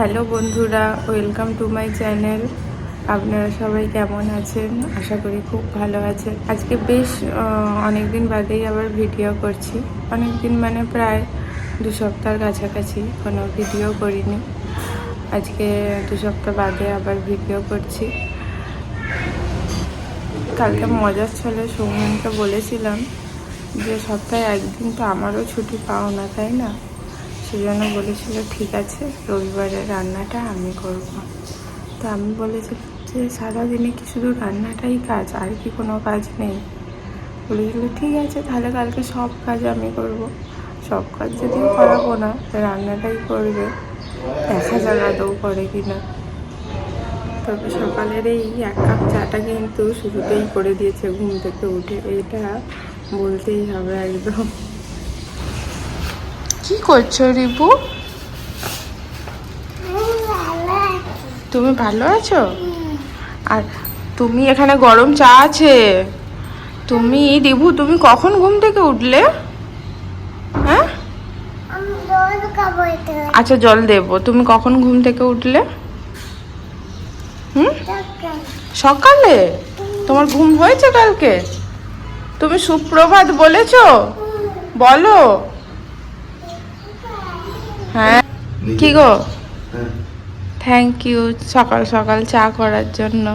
Hello বন্ধুরা, welcome to my channel. আপনারা সবাই কেমন আছেন? আশা করি খুব ভালো আছেন। আজকে বেশ অনেক দিন বাদেই আবার ভিডিও করছি। অনেক দিন মানে প্রায় দু সপ্তাহের কাছাকাছি কোনো ভিডিও করিনি। আজকে দু সপ্তাহ বাদে আবার ভিডিও করছি। কালকে মজার ছলে সৌমেনকে বলেছিলাম যে সপ্তাহে একদিন তো আমারও ছুটি পাও না, তাই না? সেজন্য বলেছিল, ঠিক আছে, রবিবারের রান্নাটা আমি করব। তো আমি বলেছিলাম যে, সারাদিনে কি শুধু রান্নাটাই কাজ, আর কি কোনো কাজ নেই? বলেছিল, ঠিক আছে, তাহলে কালকে সব কাজ আমি করব। সব কাজ যদিও করাবো না রান্নাটাই করবে। দেখা যাক আদৌ করে কি না। তবে সকালের এই এক কাপ চাটা কিন্তু শুরুতেই করে দিয়েছে ঘুম থেকে উঠে। এটা বলতেই হবে একদম। কি করছ, রিপু? তুমি ভালো আছো? আর তুমি এখানে গরম চা আছে। তুমি রিভু তুমি কখন ঘুম থেকে উঠলে? হ্যাঁ? আচ্ছা জল দেবো। তুমি কখন ঘুম থেকে উঠলে? হুম? সকালে? তোমার ঘুম হয়েছে কালকে? তুমি সুপ্রভাত বলেছ? বলো। হ্যাঁ? কি গো? থ্যাংক ইউ সকাল সকাল চা করার জন্য।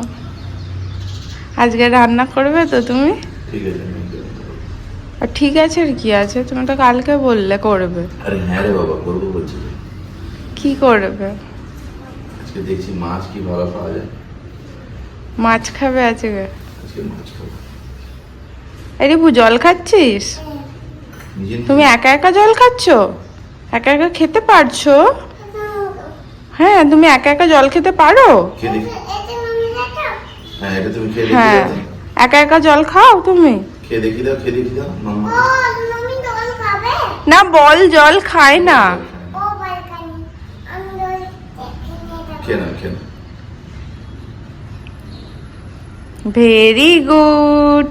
আজকে রান্না করবে তো তুমি? ঠিক আছে। আর কি আছে? তুমি তো কালকে বললে করবে। আরে হ্যাঁ রে বাবা করব বলছি। কি করবে? আজকে দেখছি মাছ কি ভালো পাওয়া যায়। মাছ খাবে আজকে? আজকে মাছ খাব। আরে বু জল খাচ্ছিস? তুমি একা একা জল খাচ্ছ? একা একা খেতে পারছ? হ্যাঁ তুমি একা একা জল খেতে পারো? হ্যাঁ হ্যাঁ তো। একা একা জল খাও তুমি? না বল জল খায় না। ভেরি গুড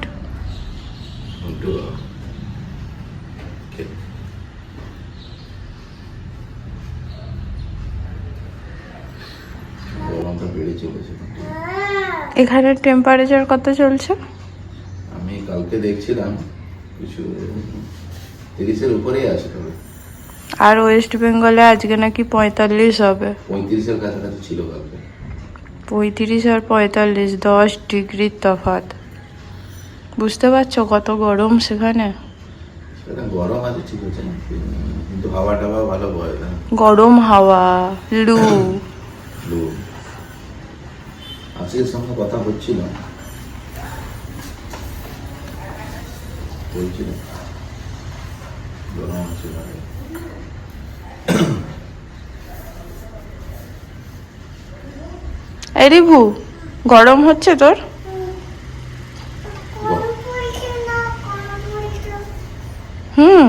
একটু বাবা। খেয়ে নাও। গরমটা বেড়ে চলেছে এখানের টেম্পারেচার কত চলছে? আমি কালকে দেখছিলাম কিছু তিরিশের উপরেই আছে তবে। আর ওয়েস্ট বেঙ্গলে আজকে নাকি পঁয়তাল্লিশ হবে। পঁয়ত্রিশের কাছাকাছি ছিল কালকে। পঁয়ত্রিশ আর পঁয়তাল্লিশ দশ ডিগ্রির তফাৎ। বুঝতে পারছ কত গরম সেখানে? গরম আছে ঠিক আছে কিন্তু হাওয়া টাওয়া ভালো গরম হাওয়া লু। লু। আজকের সঙ্গে কথা হচ্ছিল বলছিল। গরম আছে এই রিভু গরম হচ্ছে তোর? হুম।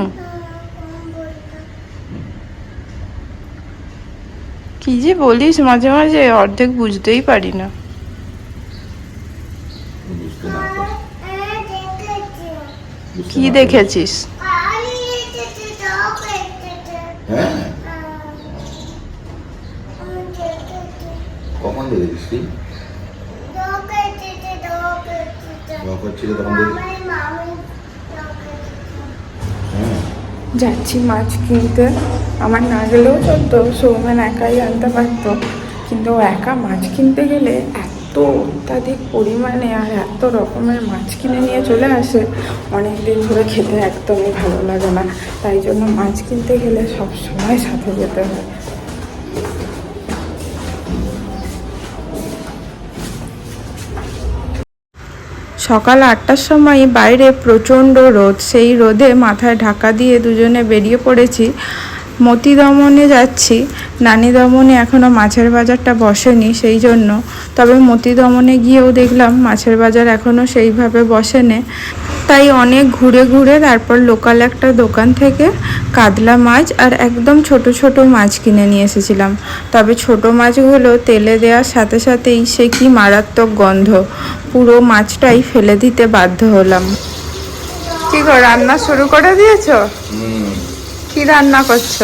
কি যে বলিস মাঝে মাঝে অর্ধেক বুঝতেই পারি না বুঝতে না পার- হ্যাঁ দেখেছি বুঝতে কি না পার- দেখেছিস কালি এসেছে জল এসেছে হ্যাঁ আমি দেখেছি কখন দেখেছিস তুই জল এসেছে জল এসেছে জল করছিল তখন দেখি মামি জল এসেছে হ্যাঁ? যাচ্ছি মাছ কিনতে। আমার না গেলেও চলতো সৌমেন একাই আনতে পারতো। কিন্তু একা মাছ কিনতে গেলে এত অত্যাধিক পরিমাণে আর রকমের মাছ কিনে নিয়ে চলে আসে। অনেক দিন ধরে খেতে একদমই ভালো লাগে না। তাই জন্য মাছ কিনতে গেলে সব সময় সাথে যেতে হয়। সকাল আটটার সময় বাইরে প্রচণ্ড রোদ। সেই রোদে মাথায় ঢাকা দিয়ে দুজনে বেরিয়ে পড়েছি। মতি দমনে যাচ্ছি। নানি দমনে এখনও মাছের বাজারটা বসেনি সেই জন্য। তবে মতি দমনে গিয়েও দেখলাম মাছের বাজার এখনও সেইভাবে বসেনে। তাই অনেক ঘুরে ঘুরে তারপর লোকাল একটা দোকান থেকে কাতলা মাছ আর একদম ছোট ছোট মাছ কিনে নিয়ে এসেছিলাম। তবে ছোট মাছগুলো তেলে দেওয়ার সাথে সাথেই সে কি মারাত্মক গন্ধ। পুরো মাছটাই ফেলে দিতে বাধ্য হলাম। কি গো, রান্না শুরু করে দিয়েছ? কি রান্না করছ?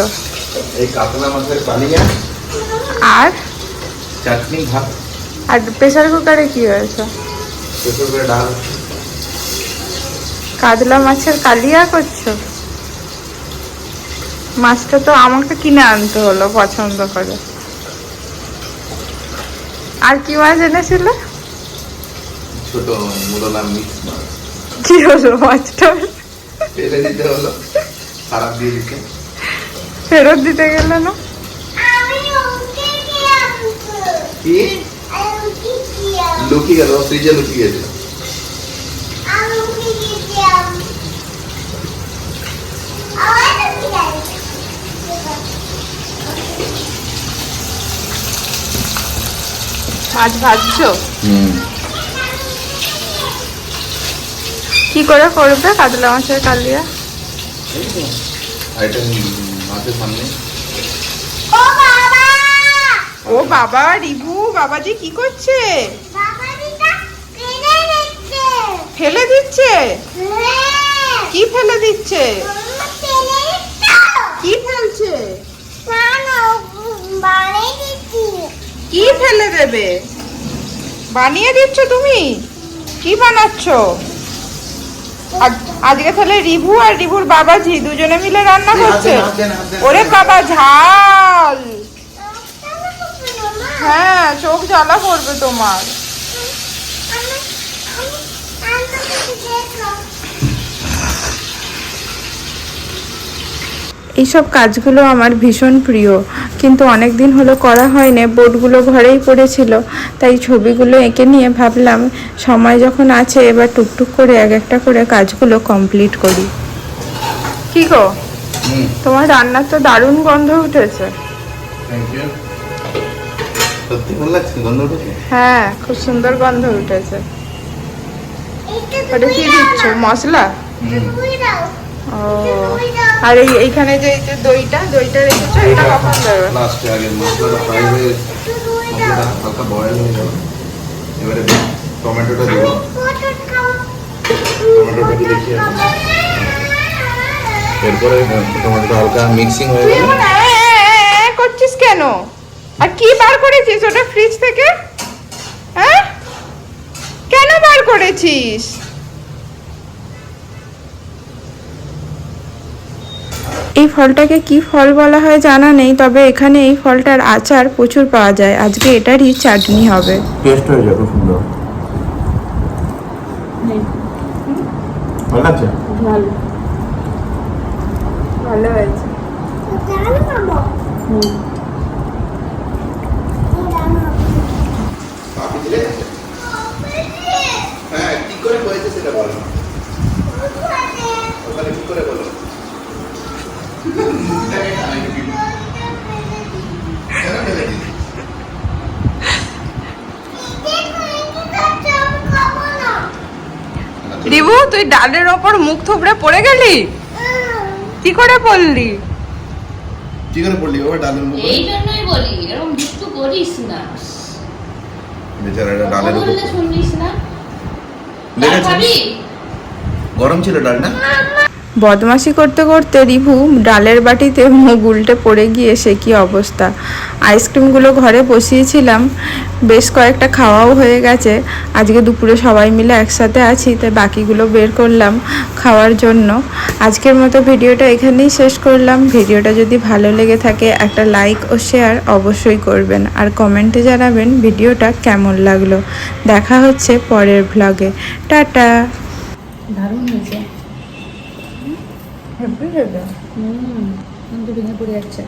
এই কাতলা মাছের পালিয়া আর? চাটনি ভাত। আর প্রেসার কুকারে কি হয়েছে? প্রেসার করে ডাল। কাতলা মাছের কালিয়া করছ? মাছটা তো আমাকে কিনে আনতে হলো পছন্দ করে। আর কি মাছ এনেছিল? ছোট মুরলা মিক্স মাছ। কি হলো মাছটা? ফেলে দিতে হলো। খারাপ দিয়ে দিতে ফেরত দিতে গেলে না? কি? লুকিয়ে গেল ফ্রিজে মাছ ভাজছো? কি করে করবে? কাতলা মাছের কালিয়া আর এটা মাছের সামনে ও বাবা! রিভু বাবাজি কি করছে? ফেলে দিচ্ছে। কি ফেলে দিচ্ছে? কি ফেলছে? কি ফেলে দেবে? বানিয়ে দিচ্ছ তুমি? কি বানাচ্ছ? আজকে তাহলে রিভু আর রিভুর বাবা জি দুজনে মিলে রান্না করছে? ওরে বাবা ঝাল! হ্যাঁ চোখ জ্বালা করবে তোমার। এইসব কাজগুলো আমার ভীষণ প্রিয়। কিন্তু অনেক দিন হলো করা হয়নি বোর্ডগুলো ঘরেই পড়েছিল। তাই ছবিগুলো এঁকে নিয়ে ভাবলাম সময় যখন আছে এবার টুকটুক করে এক একটা করে কাজগুলো কমপ্লিট করি। কি গো? তোমার রান্নার তো দারুণ গন্ধ উঠেছে। হ্যাঁ খুব সুন্দর গন্ধ উঠেছে। ওটা কি দিচ্ছ মশলা? ও। আর এই এইখানে যে যে দইটা দইটা রেখেছো এটা কখন দেবে? লাস্টে আগে মশলাটা ফ্রাই হয়ে মশলাটা হালকা বয়েল হয়ে গেল। এবারে টমেটোটা দেবো টমেটোটা কি দেখি এরপরে টমেটোটা হালকা মিক্সিং হয়ে গেলে করছিস কেন? আর কি বার করেছিস ওটা ফ্রিজ থেকে? হ্যাঁ? কেন বার করেছিস? এই ফলটাকে কি ফল বলা হয় জানা নেই তবে এখানে এই ফলটার আচার প্রচুর পাওয়া যায়। আজকে এটারই চাটনি হবে। টেস্ট হয়ে যাবে সুন্দর। ভালো লাগছে ভালো। ভালো হয়েছে। হ্যাঁ রিবু তুই ডালের ওপর মুখ থুবড়ে পড়ে গেলি? কি করে পড়লি? কি করে পড়লি বাবা ডালের মুখ? এই জন্যই বলি এরকম দুষ্টু করিস না। বেচারাটা ডালের উপর শুনিস না? ডাল গরম ছিল ডালটা বদমাশি করতে করতে রিভু ডালের বাটিতে মুখ উল্টে পড়ে গিয়ে সে কি অবস্থা। আইসক্রিমগুলো ঘরে বসিয়েছিলাম, বেশ কয়েকটা খাওয়াও হয়ে গেছে। আজকে দুপুরে সবাই মিলে একসাথে আছি, তাই বাকিগুলো বের করলাম খাওয়ার জন্য। আজকের মতো ভিডিওটা এখানেই শেষ করলাম। ভিডিওটা যদি ভালো লেগে থাকে, একটা লাইক ও শেয়ার অবশ্যই করবেন। আর কমেন্টে জানাবেন ভিডিওটা কেমন লাগল। দেখা হচ্ছে পরের ভ্লগে টাটা! দারুণ হয়েছে। হ্যাপি হবে হুম কিন্তু ভেঙে পড়ে যাচ্ছে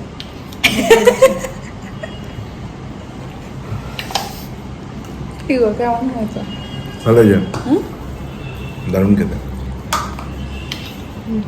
কি গো কেমন হয়েছে ভালো হয়েছে দারুণ খেতে হুম,